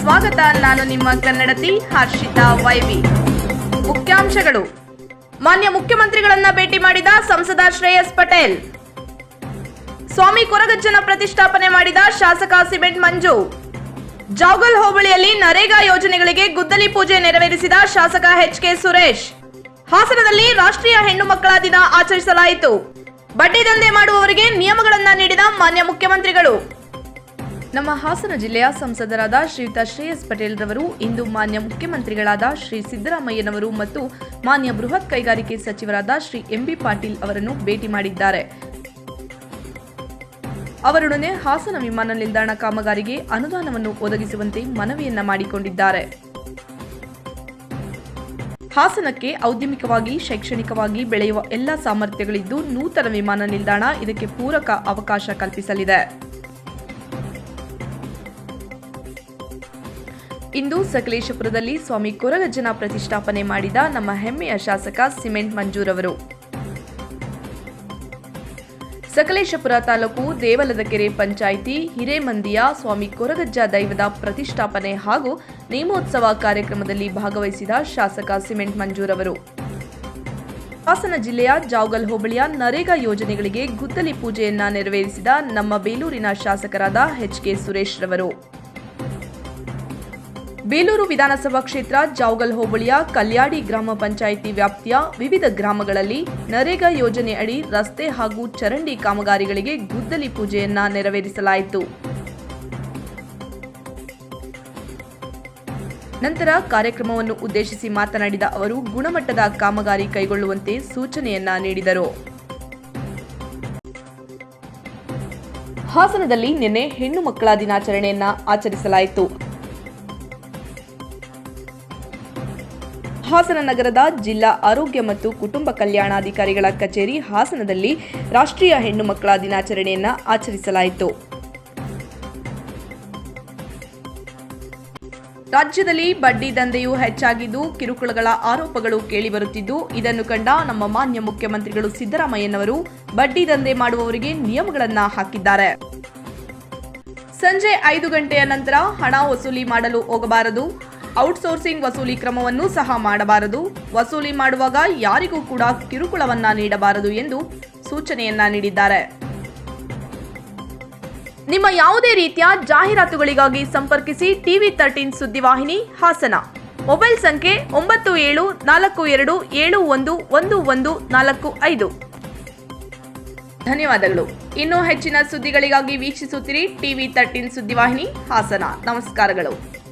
ಸ್ವಾಗತ. ನಾನು ನಿಮ್ಮ ಕನ್ನಡತಿ ಹರ್ಷಿತಾ ವೈವಿ. ಮುಖ್ಯಾಂಶಗಳು. ಮಾನ್ಯ ಮುಖ್ಯಮಂತ್ರಿಗಳನ್ನ ಭೇಟಿ ಮಾಡಿದ ಸಂಸದ ಶ್ರೇಯಸ್ ಪಟೇಲ್. ಸ್ವಾಮಿ ಕೊರಗಜ್ಜನ ಪ್ರತಿಷ್ಠಾಪನೆ ಮಾಡಿದ ಶಾಸಕ ಸಿಮೆಂಟ್ ಮಂಜು. ಜಾಗಲ್ ಹೋಬಳಿಯಲ್ಲಿ ನರೇಗಾ ಯೋಜನೆಗಳಿಗೆ ಗುದ್ದಲಿ ಪೂಜೆ ನೆರವೇರಿಸಿದ ಶಾಸಕ ಎಚ್ ಕೆ ಸುರೇಶ್. ಹಾಸನದಲ್ಲಿ ರಾಷ್ಟ್ರೀಯ ಹೆಣ್ಣು ಮಕ್ಕಳ ದಿನ ಆಚರಿಸಲಾಯಿತು. ಬಡ್ಡಿ ದಂಧೆ ಮಾಡುವವರಿಗೆ ನಿಯಮಗಳನ್ನ ನೀಡಿದ ಮಾನ್ಯ ಮುಖ್ಯಮಂತ್ರಿಗಳು. ನಮ್ಮ ಹಾಸನ ಜಿಲ್ಲೆಯ ಸಂಸದರಾದ ಶ್ರೀಯುತ ಶ್ರೇಯಸ್ ಪಟೇಲ್ ರವರು, ಇಂದು ಮಾನ್ಯ ಮುಖ್ಯಮಂತ್ರಿಗಳಾದ ಶ್ರೀ ಸಿದ್ದರಾಮಯ್ಯನವರು ಮತ್ತು ಮಾನ್ಯ ಬೃಹತ್ ಕೈಗಾರಿಕೆ ಸಚಿವರಾದ ಶ್ರೀ ಎಂಬಿ ಪಾಟೀಲ್ ಅವರನ್ನು ಭೇಟಿ ಮಾಡಿದ್ದಾರೆ. ಅವರೊಡನೆ ಹಾಸನ ವಿಮಾನ ನಿಲ್ದಾಣ ಕಾಮಗಾರಿಗೆ ಅನುದಾನವನ್ನು ಒದಗಿಸುವಂತೆ ಮನವಿಯನ್ನ ಮಾಡಿಕೊಂಡಿದ್ದಾರೆ. ಹಾಸನಕ್ಕೆ ಔದ್ಯಮಿಕವಾಗಿ, ಶೈಕ್ಷಣಿಕವಾಗಿ ಬೆಳೆಯುವ ಎಲ್ಲ ಸಾಮರ್ಥ್ಯಗಳಿದ್ದು ನೂತನ ವಿಮಾನ ನಿಲ್ದಾಣ ಇದಕ್ಕೆ ಪೂರಕ ಅವಕಾಶ ಕಲ್ಪಿಸಲಿದೆ. ಇಂದು ಸಕಲೇಶಪುರದಲ್ಲಿ ಸ್ವಾಮಿ ಕೊರಗಜ್ಜನ ಪ್ರತಿಷ್ಠಾಪನೆ ಮಾಡಿದ ನಮ್ಮ ಹೆಮ್ಮೆಯ ಶಾಸಕ ಸಿಮೆಂಟ್ ಮಂಜೂರ್ ಅವರು. ಸಕಲೇಶಪುರ ತಾಲೂಕು ದೇವಲದಕೆರೆ ಪಂಚಾಯಿತಿ ಹಿರೇಮಂದಿಯ ಸ್ವಾಮಿ ಕೊರಗಜ್ಜ ದೈವದ ಪ್ರತಿಷ್ಠಾಪನೆ ಹಾಗೂ ನೇಮೋತ್ಸವ ಕಾರ್ಯಕ್ರಮದಲ್ಲಿ ಭಾಗವಹಿಸಿದ ಶಾಸಕ ಸಿಮೆಂಟ್ ಮಂಜೂರ್ ಅವರು. ಹಾಸನ ಜಿಲ್ಲೆಯ ಜಾವಗಲ್ ಹೋಬಳಿಯ ನರೇಗಾ ಯೋಜನೆಗಳಿಗೆ ಗುದ್ದಲಿ ಪೂಜೆಯನ್ನ ನೆರವೇರಿಸಿದ ನಮ್ಮ ಬೇಲೂರಿನ ಶಾಸಕರಾದ ಎಚ್ ಕೆ ಸುರೇಶ್ ಬೇಲೂರು ವಿಧಾನಸಭಾ ಕ್ಷೇತ್ರ ಜಾವಗಲ್ ಹೋಬಳಿಯ ಕಲ್ಯಾಡಿ ಗ್ರಾಮ ಪಂಚಾಯಿತಿ ವ್ಯಾಪ್ತಿಯ ವಿವಿಧ ಗ್ರಾಮಗಳಲ್ಲಿ ನರೇಗಾ ಯೋಜನೆ ಅಡಿ ರಸ್ತೆ ಹಾಗೂ ಚರಂಡಿ ಕಾಮಗಾರಿಗಳಿಗೆ ಗುದ್ದಲಿ ಪೂಜೆಯನ್ನ ನೆರವೇರಿಸಲಾಯಿತು. ನಂತರ ಕಾರ್ಯಕ್ರಮವನ್ನು ಉದ್ದೇಶಿಸಿ ಮಾತನಾಡಿದ ಅವರು, ಗುಣಮಟ್ಟದ ಕಾಮಗಾರಿ ಕೈಗೊಳ್ಳುವಂತೆ ಸೂಚನೆಯನ್ನ ನೀಡಿದರು. ಹಾಸನದಲ್ಲಿ ನಿನ್ನೆ ಹೆಣ್ಣು ಮಕ್ಕಳ ದಿನಾಚರಣೆಯನ್ನ ಆಚರಿಸಲಾಯಿತು. ಹಾಸನ ನಗರದ ಜಿಲ್ಲಾ ಆರೋಗ್ಯ ಮತ್ತು ಕುಟುಂಬ ಕಲ್ಯಾಣಾಧಿಕಾರಿಗಳ ಕಚೇರಿ ಹಾಸನದಲ್ಲಿ ರಾಷ್ಟ್ರೀಯ ಹೆಣ್ಣು ಮಕ್ಕಳ ದಿನಾಚರಣೆಯನ್ನು ಆಚರಿಸಲಾಯಿತು. ರಾಜ್ಯದಲ್ಲಿ ಬಡ್ಡಿ ದಂಧೆಯು ಹೆಚ್ಚಾಗಿದ್ದು ಕಿರುಕುಳಗಳ ಆರೋಪಗಳು ಕೇಳಿಬರುತ್ತಿದ್ದು, ಇದನ್ನು ಕಂಡ ನಮ್ಮ ಮಾನ್ಯ ಮುಖ್ಯಮಂತ್ರಿಗಳು ಸಿದ್ದರಾಮಯ್ಯನವರು ಬಡ್ಡಿ ದಂಧೆ ಮಾಡುವವರಿಗೆ ನಿಯಮಗಳನ್ನು ಹಾಕಿದ್ದಾರೆ. ಸಂಜೆ ಐದು ಗಂಟೆಯ ನಂತರ ಹಣ ವಸೂಲಿ ಮಾಡಲು ಹೋಗಬಾರದು. ಔಟ್ಸೋರ್ಸಿಂಗ್ ವಸೂಲಿ ಕ್ರಮವನ್ನು ಸಹ ಮಾಡಬಾರದು. ವಸೂಲಿ ಮಾಡುವಾಗ ಯಾರಿಗೂ ಕೂಡ ಕಿರುಕುಳವನ್ನ ನೀಡಬಾರದು ಎಂದು ಸೂಚನೆಯನ್ನ ನೀಡಿದ್ದಾರೆ. ನಿಮ್ಮ ಯಾವುದೇ ರೀತಿಯ ಜಾಹೀರಾತುಗಳಿಗಾಗಿ ಸಂಪರ್ಕಿಸಿ ಟಿವಿ ತರ್ಟೀನ್ ಸುದ್ದಿವಾಹಿನಿ ಹಾಸನ. ಮೊಬೈಲ್ ಸಂಖ್ಯೆ ಒಂಬತ್ತು ಏಳು ನಾಲ್ಕು ಎರಡು ಏಳು ಒಂದು ಒಂದು ಒಂದು ನಾಲ್ಕು ಐದು. ಧನ್ಯವಾದಗಳು. ಇನ್ನೂ ಹೆಚ್ಚಿನ ಸುದ್ದಿಗಳಿಗಾಗಿ ವೀಕ್ಷಿಸುತ್ತಿರಿ ಟಿವಿ ತರ್ಟೀನ್ ಸುದ್ದಿವಾಹಿನಿ ಹಾಸನ. ನಮಸ್ಕಾರಗಳು.